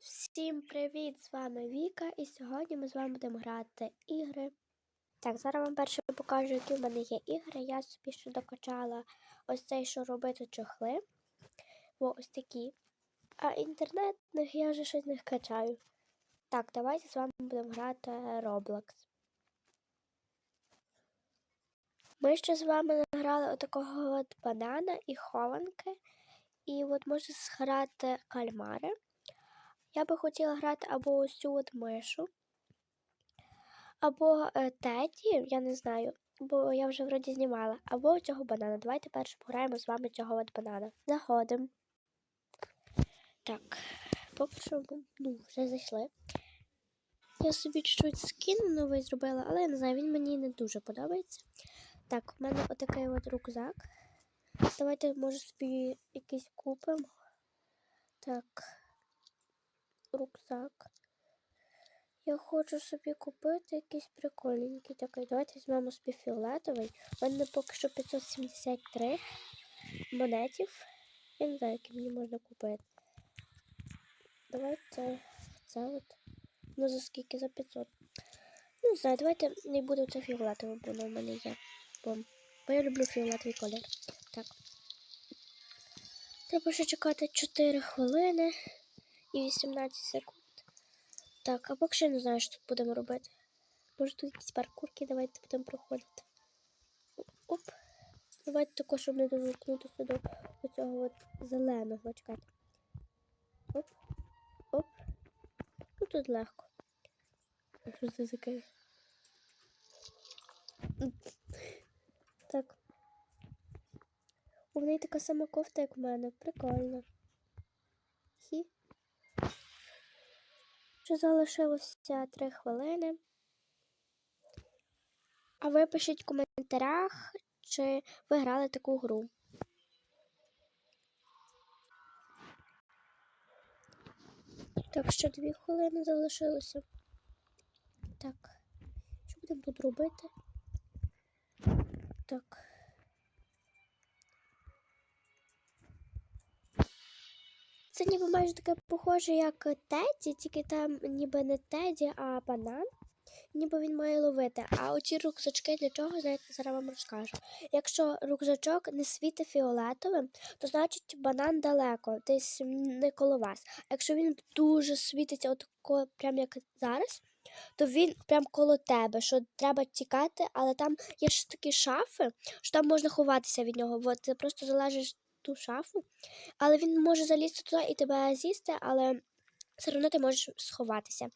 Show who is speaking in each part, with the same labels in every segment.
Speaker 1: Всім привіт! З вами Віка, і сьогодні ми з вами будемо грати ігри. Так, зараз вам перше покажу, які в мене є ігри. Я собі ще докачала ось цей, що робити чохли. О, ось такі. А інтернетних я вже щось не качаю. Так, давайте з вами будемо грати Roblox. Ми ще з вами грали отакого от банана і хованки. І от можна зграти кальмари. Я би хотіла грати або ось цю от мишу, або е, Теді, я не знаю, бо я вже вроді знімала, або цього банана. Давайте перше пограємо з вами цього от банана. Заходимо. Так, поки що ну, вже зайшли. Я собі чуть-чуть скін новий зробила, але я не знаю, він мені не дуже подобається. Так, у мене отакий от рюкзак. Давайте, може, собі якийсь купимо. Так рюкзак. Я хочу собі купити якийсь прикольненький такий. Давайте візьмемо собі фіолетовий. У мене поки що 573 монетів. Я не знаю, які мені можна купити. Давайте це от. Ну за скільки? За 500. Ну, не знаю, давайте не буду це фіолетове, бо воно в мене є. Бо, бо я люблю фіолетовий колір. Так. Треба ще чекати 4 хвилини і 18 секунд. Так, а поки що не знаю, що тут будемо робити. Може тут якісь паркурки, давайте будемо проходити. Оп. Давайте також, щоб не доторкнутися до оцього от зеленого. Чекайте. Оп. Оп. Ну тут легко. Що це таке? Так. У неї така сама кофта, як в мене. Прикольно. Хі. Ще залишилося 3 хвилини. А ви пишіть в коментарях, чи ви грали таку гру. Так, ще 2 хвилини залишилося. Так, що будемо тут робити? Так. Це ніби майже таке похоже, як Теді, тільки там ніби не Теді, а банан. Ніби він має ловити. А оці рюкзачки для чого, знаєте, зараз вам розкажу. Якщо рюкзачок не світить фіолетовим, то значить банан далеко, десь не коло вас. А якщо він дуже світиться, отако, прям як зараз, то він прям коло тебе, що треба тікати, але там є ж такі шафи, що там можна ховатися від нього. От ти просто залежиш ту шафу, але він може залізти туди і тебе з'їсти, але все одно ти можеш сховатися.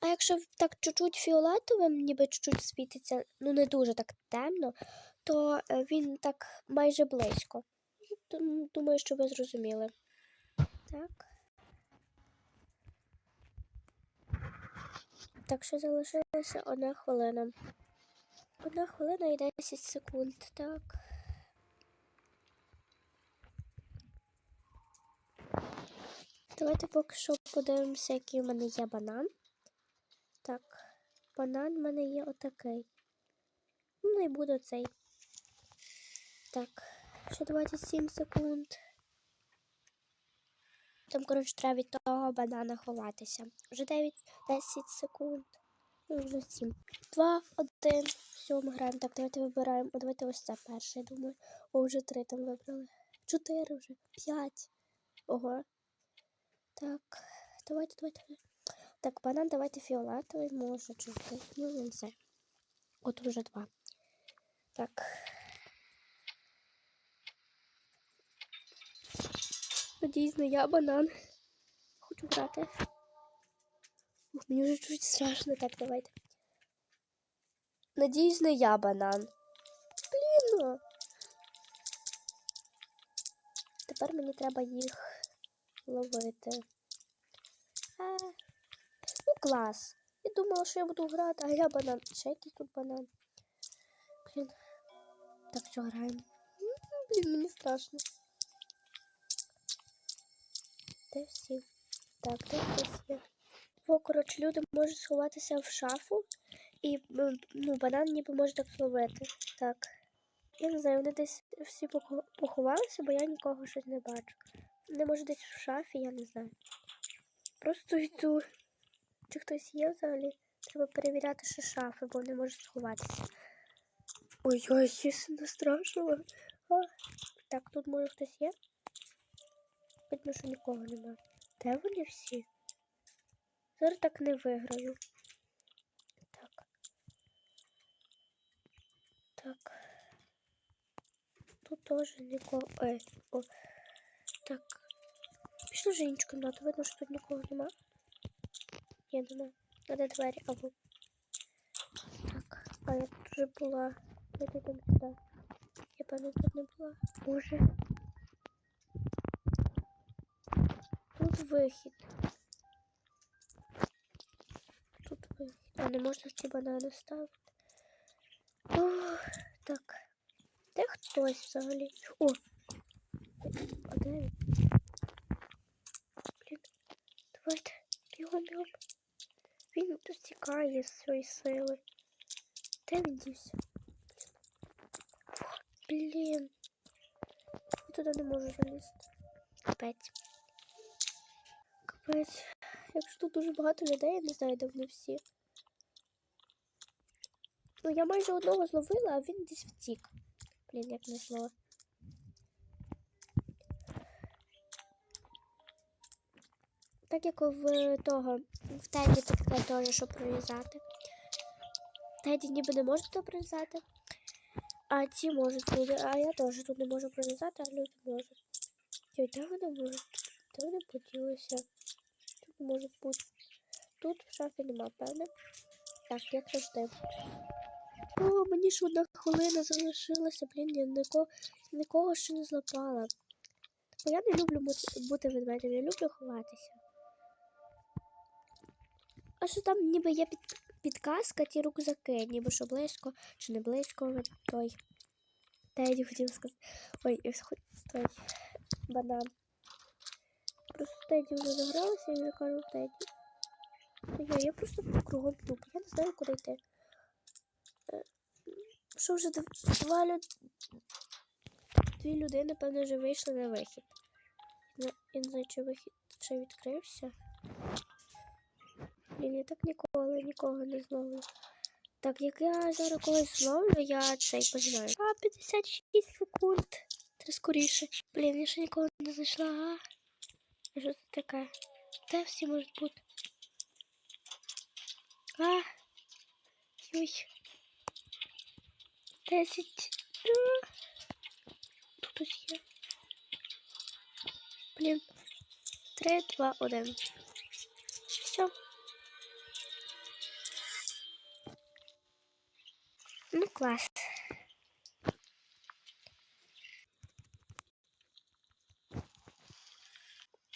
Speaker 1: А якщо так чуть-чуть фіолетовим, ніби чуть-чуть світиться, ну не дуже так темно, то е, він так майже близько. Думаю, що ви зрозуміли. Так. Так що залишилася одна хвилина. Одна хвилина і 10 секунд. Так. Давайте поки що подивимося, який в мене є банан. Так, банан в мене є отакий. Ну, і буде цей. Так, ще 27 секунд. Там, коротше, треба від того банана ховатися. Вже 9, 10 секунд. Ну, вже 7. 2, 1. Все, ми граємо. Так, давайте вибираємо. О, давайте ось це перше, я думаю. О, вже 3 там вибрали. 4 вже. 5. Ого. Так, давайте, давайте. Так, банан давайте фіолетовий, може жовтий. Ну, не все. От уже два. Так. Ну, дійсно, я банан. Хочу грати. Ух, мені вже чуть страшно. Так, давайте. Надіюсь, не я банан. Блін. ну. Тепер мені треба їх Ловити. А, ну, клас. Я думала, що я буду грати, а я банан. Ще якийсь тут банан. Блін. Так, все, граємо. Блін, мені страшно. Де всі? Так, де хтось є? Во, коротше, люди можуть сховатися в шафу і ну, банан ніби може так зловити. Так. Я не знаю, вони десь всі поховалися, бо я нікого щось не бачу. Не може десь в шафі, я не знаю. Просто йду. Чи хтось є взагалі? Треба перевіряти ще шафи, бо не можу сховатися. Ой, ой, чесно страшно. А, так, тут може хтось є? Видно, що нікого немає. Де вони всі? Зараз так не виграю. Так. Так. Тут теж нікого. Ой, о. Так. Пішли вже іншу кімнату. Видно, що тут нікого нема. Ні, нема. А де двері? Або. Так. А я тут вже була. Я тут там сюди. Я певно тут не була. Боже. Тут вихід. Тут вихід. А не можна ці банани ставити. Ох, так. Де хтось взагалі? О! Він? Блін. Давайте. Бігом, бігом. Він тут тікає з цієї сили. Де він дівся? Блін. Я туди не можу залізти. Капець. Капець. Якщо тут дуже багато людей, я не знаю, де вони всі. Ну, я майже одного зловила, а він десь втік. Блін, як не зло. Так як в того, в Теді таке теж, що прорізати. Теді ніби не може то прорізати. А ці можуть люди, а я теж тут не можу прорізати, а люди можуть. Йой, де вони можуть? Де вони поділися? Тут може бути. Тут в шафі нема, певне. Так, як завжди. О, мені ж одна хвилина залишилася, блін, я нікого, нікого ще не злапала. Бо я не люблю бути ведмедем, я люблю ховатися. А що там ніби є під, підказка, ті рюкзаки, ніби що близько, чи не близько той. Та я не хотіла сказати. Ой, той банан. Просто Теді вже загралася, і я кажу Теді. Я, я просто кругом тут, я не знаю, куди йти. Е, Що вже дв- два люд... Дві людини, певно, вже вийшли на вихід. Я не знаю, чи вихід ще відкрився. Блін, я так ніколи нікого не зловлю. Так, як я зараз когось зловлю, я цей познаю. А, 56 секунд. Треба скоріше. Блін, я ще нікого не знайшла. А? Що це таке? Де всі можуть бути? А. 10. А. Тут ось є. Блін. 3, 2, 1. Клас.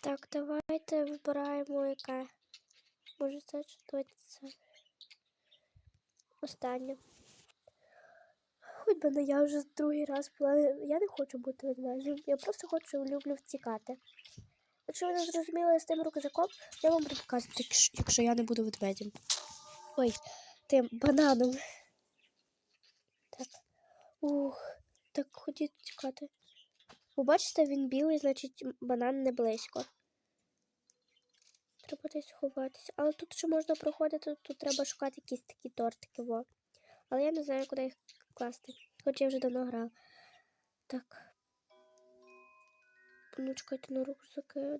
Speaker 1: Так, давайте вибираємо яке. Може це чи давайте. Останнє. Хоч би не я вже другий раз була. Я не хочу бути ведмедем. Я просто хочу люблю втікати. Якщо ви не зрозуміли з тим рюкзаком, я вам буду показувати, якщо я не буду ведмедем. Ой, тим бананом. Так. Ух, так ходіть тікати. Ви бачите, він білий, значить банан не близько. Треба десь ховатися. Але тут ще можна проходити, тут треба шукати якісь такі тортики, во. Але я не знаю, куди їх класти. Хоч я вже давно грав. Так. Ну, чекайте на рюкзаки,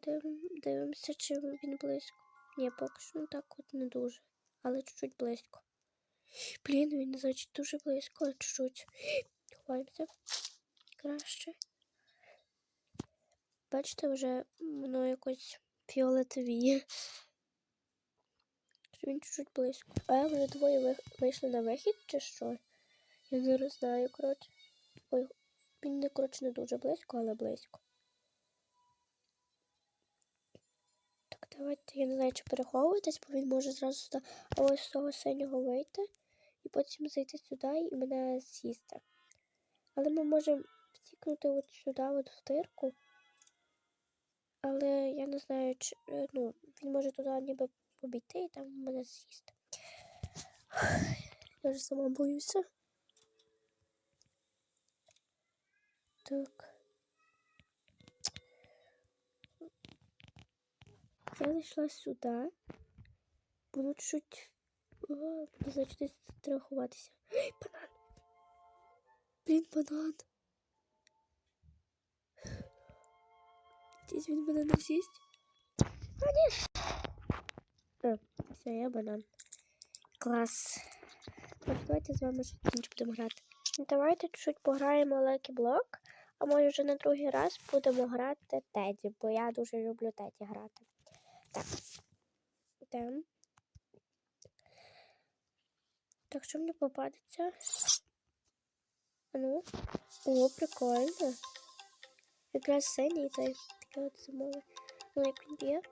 Speaker 1: дивимося, чи він близько. Ні, поки що так от не дуже. Але чуть-чуть близько. Блін, він, значить, дуже близько, чуть-чуть. Ховаємося. Краще. Бачите, вже воно якось фіолетовіє. Він чуть-чуть близько. А вже двоє вийшли на вихід чи що? Я не знаю, коротше. Ой, він не коротше не дуже близько, але близько. Давайте, я не знаю, чи переховуватись, бо він може зразу сюди ось з того синього вийти і потім зайти сюди і мене з'їсти. Але ми можемо втікнути от сюди, от в дирку. Але я не знаю, чи е, ну, він може туди ніби обійти і там мене з'їсти. Я вже сама боюся. Так. Я зайшла сюди. Буду чуть. Значить, десь страхуватися. Ей, банан! Блін, банан. Десь він не з'їсть. А, ні. Е, все, я банан. Клас. Так, давайте з вами інше будемо грати. Давайте чуть пограємо Lucky Block, а може вже на другий раз будемо грати Теді, бо я дуже люблю Теді грати. Йдемо. Так, що мені попадеться? Ну. О, прикольно. Якраз синій той таке от зимове. Ну, як він б'є.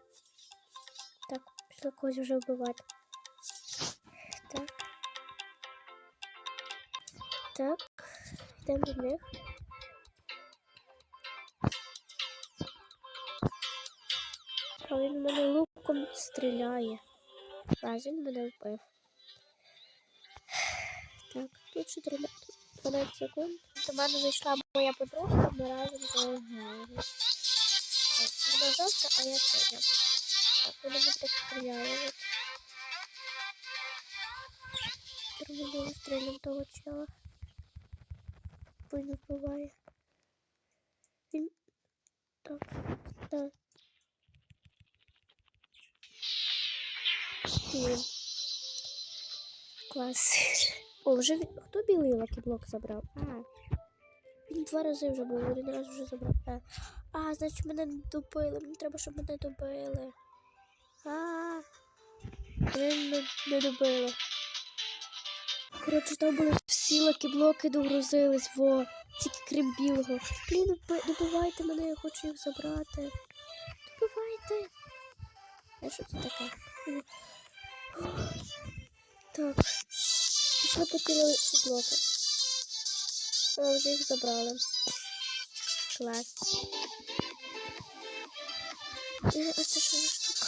Speaker 1: Так, пішла когось вже вбивати. Так. Так, йдемо до них. А він мене луком стріляє. А він мене вбив. Так, тут ще 12 секунд. До мене зайшла моя подруга, ми разом граємо. Так, вона жовта, а я синя. Так, вона мене так стріляє. Терміново стрілям того чела. Він вбиває. Він... Так, так. Блін. Клас. О, вже. Хто білий лакіблок забрав? А. Він два рази вже був, один раз вже забрав. А, а значить мене не добили. Мені треба, щоб мене добили. А. Блін, не, не добили. Коротше, там були всі лакіблоки догрузились, во, тільки крім білого. Блін, добивайте мене, я хочу їх забрати. Добивайте. А що це таке? Так. Пішли по ті лакіблоки. О, вже їх забрали. Клас. Е, А це що за штука?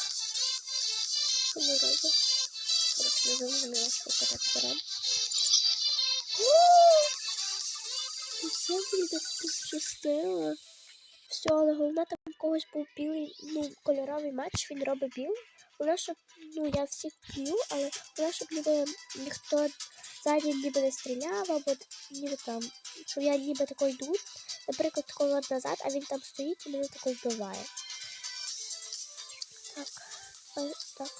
Speaker 1: Що ми робимо? Коротше, не зрозуміла штука, так беремо. Це мені так пощастило. Все, але головне там у когось був білий, ну, кольоровий матч, він робить біл. Головне, щоб, ну, я всіх б'ю, але головне, щоб ніби ніхто ззаді ніби не стріляв, або ніби там, що я ніби такий йду, наприклад, такий от назад, а він там стоїть і мене такий вбиває. Так, а, так.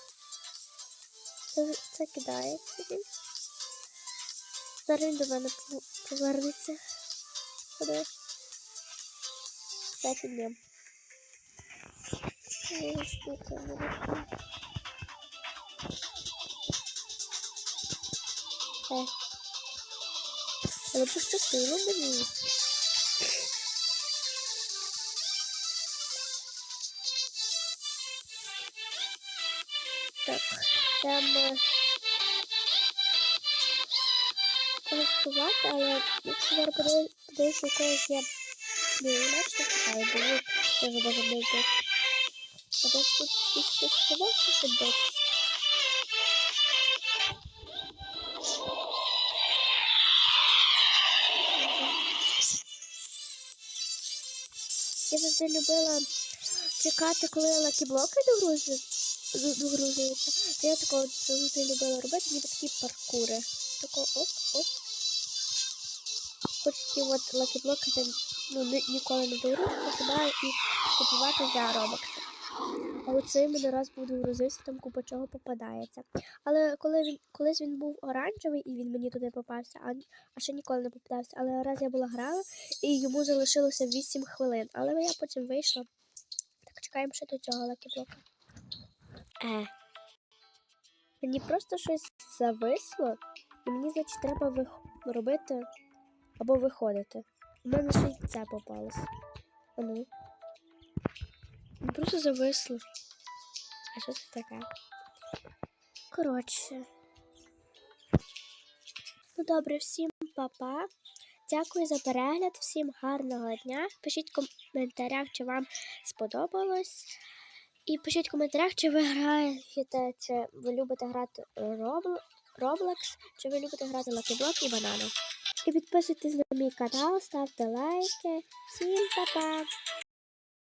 Speaker 1: Це, це кидається він. Зараз він до мене пов- повернеться. Куди? Так ідемо. Ой, не. Е. Але пощастило мені. Так, там е, користувати, але якщо зараз що у когось білий меч, то чекай, бо ви теж може бути. А тут хтось сховався, щоб битися. Я завжди любила чекати, коли лакіблоки догрузуються. То я такого завжди любила робити, ніби такі паркури. Тако оп, оп. Хоч ці от лакіблоки ну, ні- ніколи не догрузити, хіба і купувати за робокси. А оцей мене раз був догрузився, там купа чого попадається. Але коли він колись він був оранжевий і він мені туди попався, а, а ще ніколи не попадався. Але раз я була грала і йому залишилося 8 хвилин. Але я потім вийшла. Так, чекаємо ще до цього лакіблока. Е. Мені просто щось зависло, і мені, значить, треба вих... робити або виходити. У мене ще й це попалось. А ну. Просто зависло. А що це таке? Коротше. Ну добре, всім па-па. Дякую за перегляд, всім гарного дня. Пишіть в коментарях, чи вам сподобалось. І пишіть в коментарях, чи ви граєте, чи ви любите грати Roblox, чи ви любите грати Lucky Block і банани. І підписуйтесь на мій канал, ставте лайки. Всім па-па!